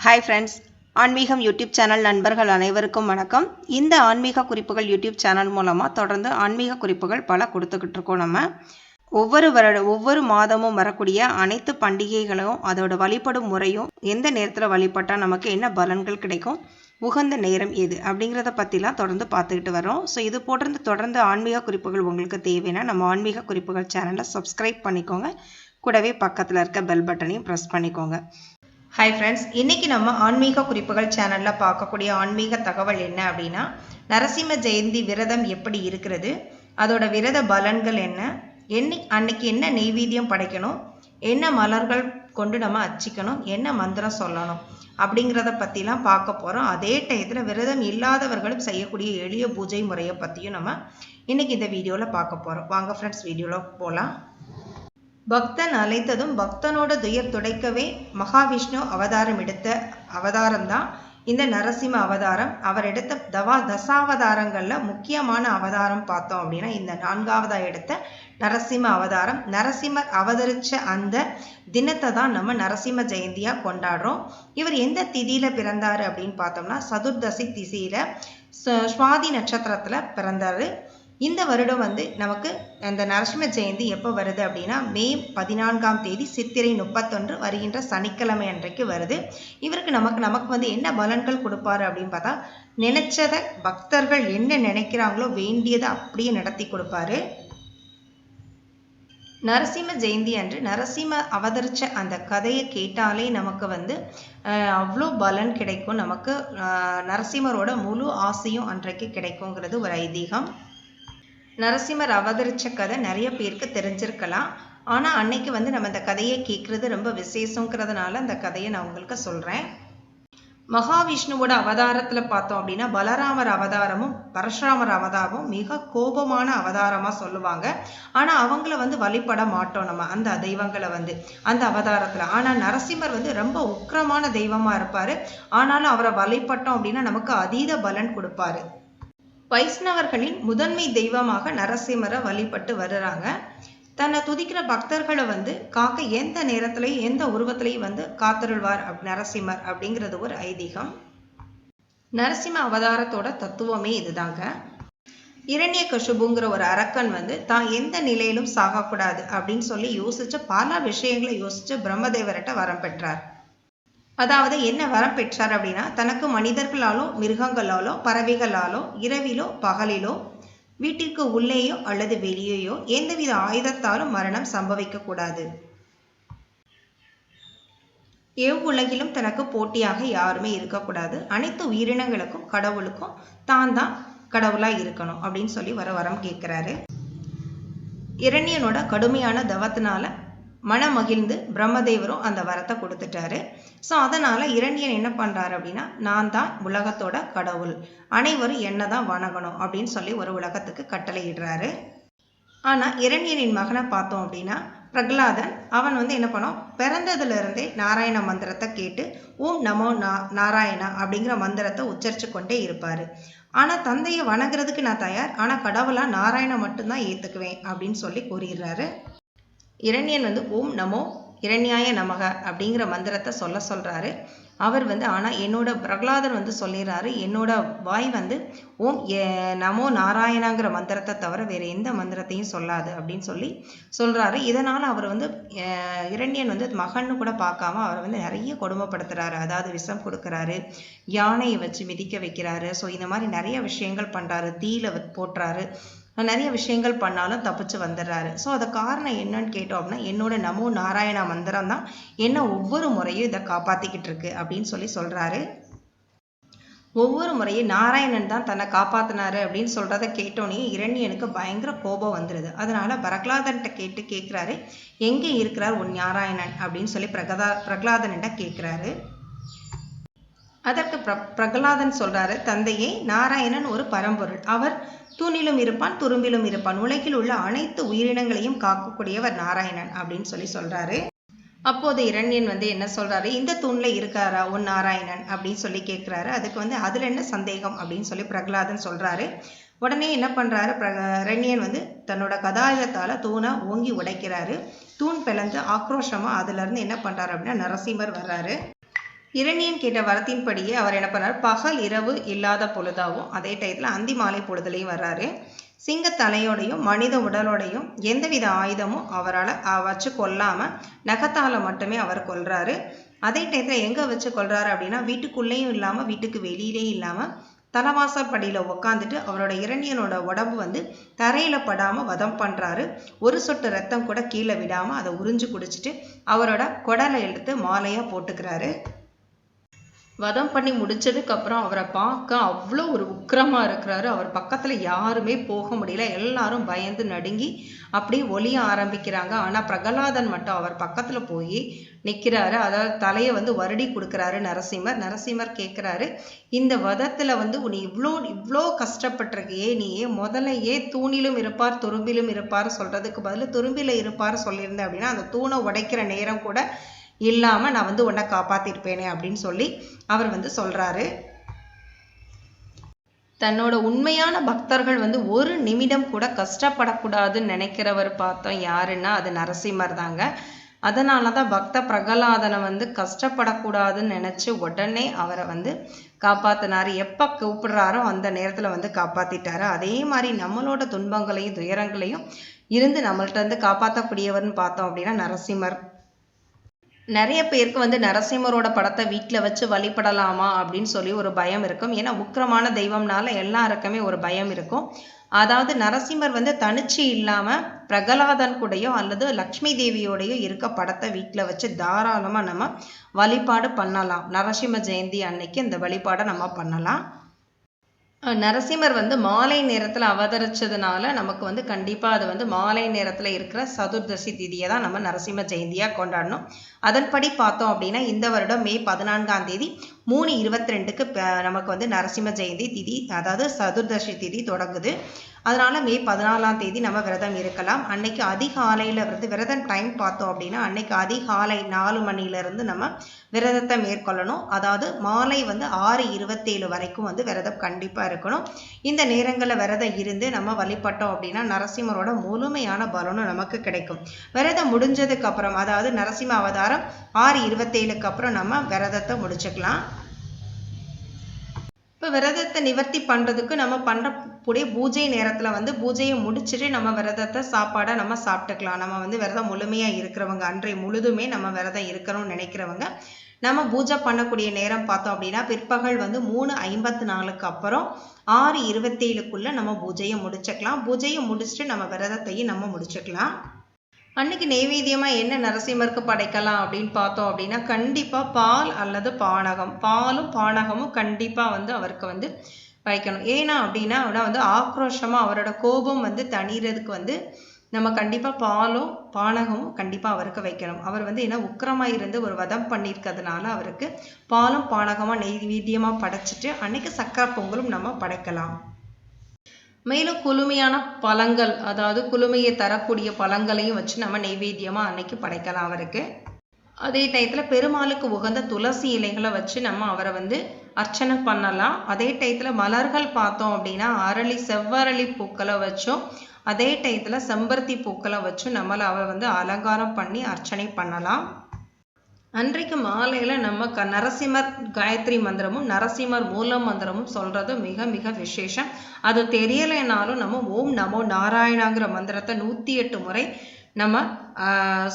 Hi friends Aanmeegam YouTube channel நண்பர்கள் அனைவருக்கும் வணக்கம். இந்த ஆன்மீக குறிப்புகள் யூடியூப் சேனல் மூலமாக தொடர்ந்து ஆன்மீக குறிப்புகள் பல கொடுத்துக்கிட்டு இருக்கோம் நம்ம. ஒவ்வொரு வருட ஒவ்வொரு மாதமும் வரக்கூடிய அனைத்து பண்டிகைகளும் அதோட வழிபடும் முறையும் எந்த நேரத்தில் வழிபட்டால் நமக்கு என்ன பலன்கள் கிடைக்கும் உகந்த நேரம் எது அப்படிங்கிறத பற்றிலாம் தொடர்ந்து பார்த்துக்கிட்டு வரோம் ஸோ இது போட்டிருந்து தொடர்ந்து ஆன்மீக குறிப்புகள் உங்களுக்கு தேவைன்னா நம்ம ஆன்மீக குறிப்புகள் சேனலை சப்ஸ்கிரைப் பண்ணிக்கோங்க. கூடவே பக்கத்தில் இருக்க பெல் பட்டனையும் ப்ரெஸ் பண்ணிக்கோங்க. ஹாய் ஃப்ரெண்ட்ஸ் இன்னைக்கு நம்ம ஆன்மீக குறிப்புகள் சேனலில் பார்க்கக்கூடிய ஆன்மீக தகவல் என்ன அப்படின்னா நரசிம்ம ஜெயந்தி விரதம் எப்படி இருக்கிறது அதோட விரத பலன்கள் என்ன என்னை அன்னைக்கு என்ன நெய்வேத்தியம் படைக்கணும் என்ன மலர்கள் கொண்டு நம்ம அச்சிக்கணும் என்ன மந்திரம் சொல்லணும் அப்படிங்கிறத பற்றிலாம் பார்க்க போகிறோம் அதே டயத்தில் விரதம் இல்லாதவர்களும் செய்யக்கூடிய எளிய பூஜை முறையை பற்றியும் நம்ம இன்றைக்கி இந்த வீடியோவில் பார்க்க போகிறோம் வாங்க ஃப்ரெண்ட்ஸ் வீடியோவில் போகலாம் பக்தன் அழைத்ததும் பக்தனோட துயர் துடைக்கவே மகாவிஷ்ணு அவதாரம் எடுத்த அவதாரம் தான் இந்த நரசிம்ம அவதாரம். அவர் எடுத்த தவா தசாவதாரங்களில் முக்கியமான அவதாரம் பார்த்தோம் அப்படின்னா இந்த நான்காவதாக எடுத்த நரசிம்ம அவதாரம். நரசிம்மர் அவதரித்த அந்த தினத்தை தான் நம்ம நரசிம்ம ஜெயந்தியாக கொண்டாடுறோம். இவர் எந்த திதியில் பிறந்தாரு அப்படின்னு பார்த்தோம்னா சதுர்தசி திசையில் சுவாதி நட்சத்திரத்தில் பிறந்தார். இந்த வருடம் வந்து நமக்கு அந்த நரசிம்ம ஜெயந்தி எப்போ வருது அப்படின்னா மே பதினான்காம் தேதி சித்திரை முப்பத்தொன்று வருகின்ற சனிக்கிழமை அன்றைக்கு வருது. இவருக்கு நமக்கு நமக்கு வந்து என்ன பலன்கள் கொடுப்பாரு அப்படின்னு பார்த்தா நினைச்சதை பக்தர்கள் என்ன நினைக்கிறாங்களோ வேண்டியதை அப்படியே நடத்தி கொடுப்பாரு. நரசிம்ம ஜெயந்தி அன்று நரசிம்ம அவதரிச்ச அந்த கதையை கேட்டாலே நமக்கு வந்து அவ்வளோ பலன் கிடைக்கும். நமக்கு நரசிம்மரோட முழு ஆசையும் அன்றைக்கு கிடைக்குங்கிறது ஒரு ஐதீகம். நரசிம்மர் அவதரிச்ச கதை நிறைய பேருக்கு தெரிஞ்சிருக்கலாம். ஆனால் அன்னைக்கு வந்து நம்ம இந்த கதையை கேட்குறது ரொம்ப விசேஷங்கிறதுனால அந்த கதையை நான் உங்களுக்கு சொல்கிறேன் மகாவிஷ்ணுவோட அவதாரத்தில் பார்த்தோம் அப்படின்னா பலராமர் அவதாரமும் பரஷுராமர் அவதாரமும் மிக கோபமான அவதாரமாக சொல்லுவாங்க. ஆனால் அவங்கள வந்து வழிபட மாட்டோம் நம்ம அந்த தெய்வங்களை வந்து அந்த அவதாரத்தில். ஆனால் நரசிம்மர் வந்து ரொம்ப உக்கிரமான தெய்வமாக இருப்பார். ஆனாலும் அவரை வழிபட்டோம் அப்படின்னா நமக்கு அதீத பலன் கொடுப்பாரு. வைஷ்ணவர்களின் முதன்மை தெய்வமாக நரசிம்மரை வழிபட்டு வருகிறாங்க. தன்னை துதிக்கிற பக்தர்களை வந்து காக்க எந்த நேரத்திலையும் எந்த உருவத்திலையும் வந்து காத்தருள்வார் அப் நரசிம்மர் அப்படிங்கிறது ஒரு ஐதீகம். நரசிம்ம அவதாரத்தோட தத்துவமே இதுதாங்க. இரண்ய கசுபுங்கிற ஒரு அரக்கன் வந்து தான் எந்த நிலையிலும் சாகக்கூடாது அப்படின்னு சொல்லி யோசிச்சு பல விஷயங்களை யோசிச்சு பிரம்மதேவர்கிட்ட வரம் பெற்றார். அதாவது என்ன வரம் பெற்றார் அப்படின்னா தனக்கு மனிதர்களாலோ மிருகங்களாலோ பறவைகளாலோ இரவிலோ பகலிலோ வீட்டிற்கு உள்ளேயோ அல்லது வெளியேயோ எந்தவித ஆயுதத்தாலும் மரணம் சம்பவிக்க கூடாது எவ்வுலகிலும் தனக்கு போட்டியாக யாருமே இருக்கக்கூடாது. அனைத்து உயிரினங்களுக்கும் கடவுளுக்கும் தான் தான் கடவுளாக இருக்கணும் அப்படின்னு சொல்லி வர வரம் கேட்குறாரு. இரணியனோட கடுமையான தவத்தினால மனம் மகிழ்ந்து பிரம்மதேவரும் அந்த வரத்தை கொடுத்துட்டாரு. ஸோ அதனால் இரண்டியன் என்ன பண்ணுறாரு அப்படின்னா நான் தான் உலகத்தோட கடவுள் அனைவரும் என்ன தான் வணங்கணும் அப்படின்னு சொல்லி ஒரு உலகத்துக்கு கட்டளையிடுறாரு. ஆனால் இரண்டியனின் மகனை பார்த்தோம் அப்படின்னா பிரகலாதன் அவன் வந்து என்ன பண்ணோம்? பிறந்ததுலேருந்தே நாராயண மந்திரத்தை கேட்டு ஓம் நமோ நா நாராயணா அப்படிங்கிற மந்திரத்தை உச்சரித்து கொண்டே இருப்பார். ஆனால் தந்தையை வணங்குறதுக்கு நான் தயார் ஆனால் கடவுளாக நாராயண மட்டும்தான் ஏற்றுக்குவேன் அப்படின்னு சொல்லி கூறிடுறாரு. இரண்யன் வந்து ஓம் நமோ இரண்யாய நமக அப்படிங்கிற மந்திரத்தை சொல்ல சொல்கிறாரு அவர் வந்து ஆனால் என்னோட பிரகலாதன் வந்து சொல்லிடுறாரு என்னோட வாய் வந்து ஓம் நமோ நாராயணாங்கிற மந்திரத்தை தவிர வேறு எந்த மந்திரத்தையும் சொல்லாது அப்படின்னு சொல்லி சொல்கிறாரு இதனால் அவர் வந்து இரண்யன் வந்து மகன்னு கூட பார்க்காம அவர் வந்து நிறைய கொடுமைப்படுத்துறாரு. அதாவது விஷம் கொடுக்குறாரு யானையை வச்சு மிதிக்க வைக்கிறாரு. ஸோ இந்த மாதிரி நிறைய விஷயங்கள் பண்ணுறாரு தீயில போட்டுறாரு. நிறைய விஷயங்கள் பண்ணாலும் தப்பிச்சு வந்துடுறாரு. ஸோ அது காரணம் என்னன்னு கேட்டோம் அப்படின்னா என்னோட நமோ நாராயணா மந்திரம் தான். என்ன ஒவ்வொரு முறையும் இதை காப்பாற்றிக்கிட்டு இருக்கு அப்படின்னு சொல்லி சொல்கிறாரு ஒவ்வொரு முறையும் நாராயணன் தான் தன்னை காப்பாத்தினாரு அப்படின்னு சொல்றத கேட்டோன்னே இரண்யனுக்கு பயங்கர கோபம் வந்துடுது அதனால பிரகலாதன்கிட்ட கேட்டு கேட்கிறாரு எங்க இருக்கிறார் உன் நாராயணன்? அப்படின்னு சொல்லி பிரகதா பிரகலாதன்கிட்ட கேட்கிறாரு. அதற்கு பிர பிரகலாதன் சொல்றாரு தந்தையே நாராயணன் ஒரு பரம்பொருள். அவர் தூணிலும் இருப்பான் துரும்பிலும் இருப்பான். உலகில் உள்ள அனைத்து உயிரினங்களையும் காக்கக்கூடியவர் நாராயணன் அப்படின்னு சொல்லி சொல்றாரு. அப்போது இரண்யன் வந்து என்ன சொல்றாரு? இந்த தூண்ல இருக்காரா உன் நாராயணன் அப்படின்னு சொல்லி கேட்கிறாரு அதுக்கு வந்து அதுல என்ன சந்தேகம் அப்படின்னு சொல்லி பிரகலாதன் சொல்றாரு. உடனே என்ன பண்றாரு? இரண்யன் வந்து தன்னோட கதாயுதத்தால் தூணை ஓங்கி உடைக்கிறாரு. தூண் பிளந்து ஆக்ரோஷமா அதுல இருந்து என்ன பண்றாரு அப்படின்னா நரசிம்மர் வர்றாரு. இரணியன் கேட்ட வரத்தின்படியே அவர் என்ன பண்ணார்? பகல் இரவு இல்லாத பொழுதாகவும் அதே டயத்தில் அந்தி மாலை பொழுதுலையும் வர்றாரு. சிங்க தலையோடையும் மனித உடலோடையும் எந்தவித ஆயுதமும் அவரால் வச்சு கொல்லாமல் நகத்தால் மட்டுமே அவர் கொல்றாரு. அதே டயத்தில் எங்கே வச்சு கொள்றாரு அப்படின்னா வீட்டுக்குள்ளேயும் இல்லாமல் வீட்டுக்கு வெளியிலேயும் இல்லாமல் தலைவாசல் படியில் உக்காந்துட்டு அவரோட இரணியனோட உடம்பு வந்து தரையில் படாமல் வதம் பண்ணுறாரு ஒரு சொட்டு ரத்தம் கூட கீழே விடாமல் அதை உறிஞ்சு குடிச்சிட்டு அவரோட குடலை எடுத்து மாலையாக போட்டுக்கிறாரு. வதம் பண்ணி முடிச்சதுக்கப்புறம் அவரை பார்க்க அவ்வளோ ஒரு உக்கிரமாக இருக்கிறாரு. அவர் பக்கத்தில் யாருமே போக முடியல. எல்லாரும் பயந்து நடுங்கி அப்படியே ஒளிய ஆரம்பிக்கிறாங்க. ஆனால் பிரகலாதன் மட்டும் அவர் பக்கத்தில் போய் நிற்கிறாரு அதாவது தலையை வந்து வருடி கொடுக்குறாரு நரசிம்மர். நரசிம்மர் கேட்குறாரு இந்த வதத்தில் வந்து நீ இவ்வளோ இவ்வளோ கஷ்டப்பட்டிருக்கியே. நீ முதலையே தூணிலும் இருப்பார் துரும்பிலும் இருப்பார் சொல்கிறதுக்கு பதில் துரும்பில இருப்பார் சொல்லியிருந்தேன் அப்படின்னா அந்த தூணை உடைக்கிற நேரம் கூட இல்லாமல் நான் வந்து உன்னை காப்பாற்றிருப்பேனே அப்படின்னு சொல்லி அவர் வந்து சொல்கிறாரு தன்னோட உண்மையான பக்தர்கள் வந்து ஒரு நிமிடம் கூட கஷ்டப்படக்கூடாதுன்னு நினைக்கிறவர் பார்த்தோம் யாருன்னா அது நரசிம்மர் தாங்க. அதனால தான் பக்த பிரகலாதனை வந்து கஷ்டப்படக்கூடாதுன்னு நினச்சி உடனே அவரை வந்து காப்பாற்றினார் எப்போ கூப்பிடுறாரோ அந்த நேரத்தில் வந்து காப்பாற்றிட்டாரு அதே மாதிரி நம்மளோட துன்பங்களையும் துயரங்களையும் இருந்து நம்மள்ட்ட வந்து காப்பாற்றக்கூடியவர்னு பார்த்தோம் அப்படின்னா நரசிம்மர். நிறைய பேருக்கு வந்து நரசிம்மரோட படத்தை வீட்டில் வச்சு வழிபடலாமா அப்படின்னு சொல்லி ஒரு பயம் இருக்கும். ஏன்னா உக்கிரமான தெய்வம்னால எல்லாருக்குமே ஒரு பயம் இருக்கும். அதாவது நரசிம்மர் வந்து தனிச்சு இல்லாமல் பிரகலாதன் கூடயோ அல்லது லக்ஷ்மி தேவியோடையோ இருக்க படத்தை வீட்டில் வச்சு தாராளமாக நம்ம வழிபாடு பண்ணலாம். நரசிம்ம ஜெயந்தி அன்னைக்கு இந்த வழிபாடை நம்ம பண்ணலாம். நரசிம்மர் வந்து மாலை நேரத்தில் அவதரிச்சதுனால நமக்கு வந்து கண்டிப்பாக அது வந்து மாலை நேரத்தில் இருக்கிற சதுர்தசி திதியை தான் நம்ம நரசிம்ம ஜெயந்தியாக கொண்டாடணும். அதன்படி பார்த்தோம் அப்படின்னா இந்த வருடம் மே பதினான்காம் தேதி மூணு இருபத்தி ரெண்டுக்கு நமக்கு வந்து நரசிம்ம ஜெயந்தி திதி அதாவது சதுர்தசி திதி தொடங்குது. அதனால் மே பதினாலாம் தேதி நம்ம விரதம் இருக்கலாம். அன்னைக்கு அதிகாலையில் வந்து விரதம் டைம் பார்த்தோம் அப்படின்னா அன்னைக்கு அதிகாலை நாலு மணிலேருந்து நம்ம விரதத்தை மேற்கொள்ளணும். அதாவது மாலை வந்து ஆறு இருபத்தேழு வரைக்கும் வந்து விரதம் கண்டிப்பாக இருக்கணும். இந்த நேரங்களில் விரதம் இருந்து நம்ம வழிபட்டோம் அப்படின்னா நரசிம்மரோட முழுமையான பலனும் நமக்கு கிடைக்கும். விரதம் முடிஞ்சதுக்கு அப்புறம் அதாவது நரசிம்ம அவதாரம் ஆறு இருபத்தேழுக்கு அப்புறம் நம்ம விரதத்தை முடிச்சுக்கலாம். இப்போ விரதத்தை நிவர்த்தி பண்ணுறதுக்கு நம்ம பண்ணுறக்கூடிய பூஜை நேரத்தில் வந்து பூஜையை முடிச்சுட்டு நம்ம விரதத்தை சாப்பாடாக நம்ம சாப்பிட்டுக்கலாம். நம்ம வந்து விரதம் முழுமையாக இருக்கிறவங்க அன்றை முழுதுமே நம்ம விரதம் இருக்கணும்னு நினைக்கிறவங்க நம்ம பூஜை பண்ணக்கூடிய நேரம் பார்த்தோம் அப்படின்னா பிற்பகல் வந்து மூணு ஐம்பத்தி நாலுக்கு அப்புறம் ஆறு இருபத்தேழுக்குள்ளே நம்ம பூஜையை முடிச்சுக்கலாம். பூஜையை முடிச்சுட்டு நம்ம விரதத்தையும் நம்ம முடிச்சுக்கலாம். அன்னைக்கு நெய்வேத்தியமாக என்ன நரசிம்மருக்கு படைக்கலாம் அப்படின்னு பார்த்தோம் அப்படின்னா கண்டிப்பாக பால் அல்லது பானகம். பாலும் பானகமும் கண்டிப்பாக வந்து அவருக்கு வந்து வைக்கணும். ஏன்னா அப்படின்னா அவனா வந்து ஆக்ரோஷமாக அவரோட கோபம் வந்து தணிகிறதுக்கு வந்து நம்ம கண்டிப்பாக பாலும் பானகமும் கண்டிப்பாக அவருக்கு வைக்கணும். அவர் வந்து என்ன உக்கிரமாக இருந்து ஒரு வதம் பண்ணியிருக்கிறதுனால அவருக்கு பாலும் பானகமாக நெய்வேத்தியமாக படைச்சிட்டு அன்னைக்கு சக்கரை பொங்கலும் நம்ம படைக்கலாம். மேலும் குளுமையான பழங்கள் அதாவது குளுமையை தரக்கூடிய பழங்களையும் வச்சு நம்ம நெய்வேத்தியமாக அன்னைக்கு படைக்கலாம் அவருக்கு. அதே டயத்தில் பெருமாளுக்கு உகந்த துளசி இலைகளை வச்சு நம்ம அவரை வந்து அர்ச்சனை பண்ணலாம். அதே டயத்தில் மலர்கள் பார்த்தோம் அப்படின்னா அரளி செவ்வரளி பூக்களை வச்சும் அதே டயத்தில் செம்பருத்தி பூக்களை வச்சும் நம்மளை அவரை வந்து அலங்காரம் பண்ணி அர்ச்சனை பண்ணலாம். அன்றைக்கு மாலையில் நம்ம க நரசிம்மர் காயத்ரி மந்திரமும் நரசிம்மர் மூல மந்திரமும் சொல்கிறது மிக மிக விசேஷம். அது தெரியலைனாலும் நம்ம ஓம் நமோ நாராயணாங்கிற மந்திரத்தை நூற்றி எட்டு முறை நம்ம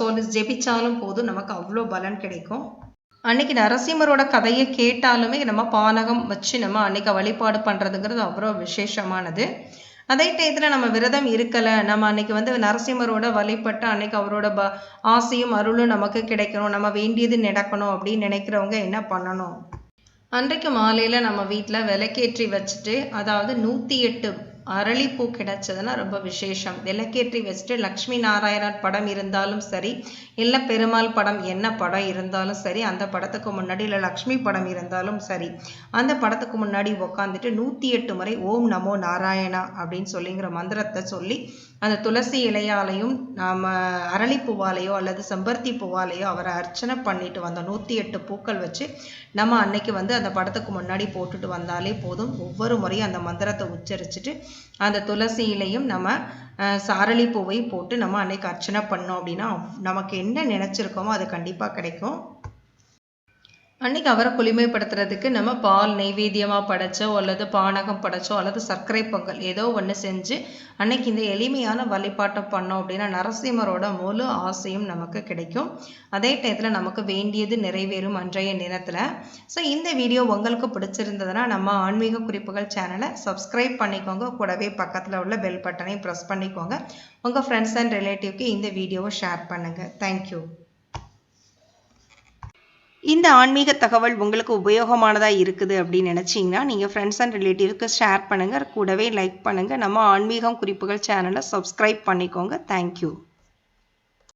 சொல்லி ஜெபிச்சாலும் போதும் நமக்கு அவ்வளோ பலன் கிடைக்கும். அன்னைக்கு நரசிம்மரோட கதையை கேட்டாலுமே நம்ம பானகம் வச்சு நம்ம அன்னைக்கு வழிபாடு பண்ணுறதுங்கிறது அவ்வளோ விசேஷமானது. அதே டயத்தில் நம்ம விரதம் இருக்கலை நம்ம அன்னைக்கு வந்து நரசிம்மரோட வழிபட்டு அன்னைக்கு அவரோட ப ஆசையும் அருளும் நமக்கு கிடைக்கணும் நம்ம வேண்டியது நடக்கணும் அப்படின்னு நினைக்கிறவங்க என்ன பண்ணணும்? அன்றைக்கு மாலையில் நம்ம வீட்டில் விளக்கேற்றி வச்சுட்டு அதாவது நூற்றி எட்டு அரளிப்பூ கிடைச்சதுன்னா ரொம்ப விசேஷம். விளக்கேற்றி வச்சுட்டு லக்ஷ்மி நாராயணன் படம் இருந்தாலும் சரி இல்லை பெருமாள் படம் என்ன படம் இருந்தாலும் சரி அந்த படத்துக்கு முன்னாடி இல்லை லக்ஷ்மி படம் இருந்தாலும் சரி அந்த படத்துக்கு முன்னாடி உக்காந்துட்டு நூற்றி எட்டு முறை ஓம் நமோ நாராயணா அப்படின்னு சொல்லிங்கிற மந்திரத்தை சொல்லி அந்த துளசி இலையாலையும் நாம் அரளிப்பூவாலையோ அல்லது செம்பருத்தி பூவாலையோ அவரை அர்ச்சனை பண்ணிட்டு வந்த நூற்றி எட்டு பூக்கள் வச்சு நம்ம அன்னைக்கு வந்து அந்த படத்துக்கு முன்னாடி போட்டுட்டு வந்தாலே போதும். ஒவ்வொரு முறையும் அந்த மந்திரத்தை உச்சரிச்சுட்டு அந்த துளசி இலையும் நம்ம சாரளி பூவை போட்டு நம்ம அன்னைக்கு அர்ச்சனை பண்ணோம் அப்படின்னா நமக்கு என்ன நினச்சிருக்கோமோ அது கண்டிப்பாக கிடைக்கும். அன்னைக்கு அவரை குளிமைப்படுத்துறதுக்கு நம்ம பால் நைவேத்தியமாக படைச்சோ அல்லது பானகம் படைச்சோ அல்லது சர்க்கரை பொங்கல் ஏதோ ஒன்று செஞ்சு அன்னைக்கு இந்த எளிமையான வழிபாட்டை பண்ணோம் அப்படின்னா நரசிம்மரோட முழு ஆசையும் நமக்கு கிடைக்கும். அதே டயத்தில் நமக்கு வேண்டியது நிறைவேறும் அன்றைய நேரத்தில். ஸோ இந்த வீடியோ உங்களுக்கு பிடிச்சிருந்ததுன்னா நம்ம ஆன்மீக குறிப்புகள் சேனலை சப்ஸ்கிரைப் பண்ணிக்கோங்க. கூடவே பக்கத்தில் உள்ள பெல் பட்டனையும் ப்ரெஸ் பண்ணிக்கோங்க. உங்கள் ஃப்ரெண்ட்ஸ் அண்ட் ரிலேட்டிவ்க்கு இந்த வீடியோவை ஷேர் பண்ணுங்கள் தேங்க்யூ இந்த ஆன்மீக தகவல் உங்களுக்கு உபயோகமானதாக இருக்குது அப்படின்னு நினச்சிங்கன்னா நீங்கள் ஃப்ரெண்ட்ஸ் அண்ட் ரிலேட்டிவ்க்கு ஷேர் பண்ணுங்கள் கூடவே லைக் பண்ணுங்கள் நம்ம ஆன்மீகம் குறிப்புகள் சேனலை சப்ஸ்கிரைப் பண்ணிக்கோங்க. தேங்க்யூ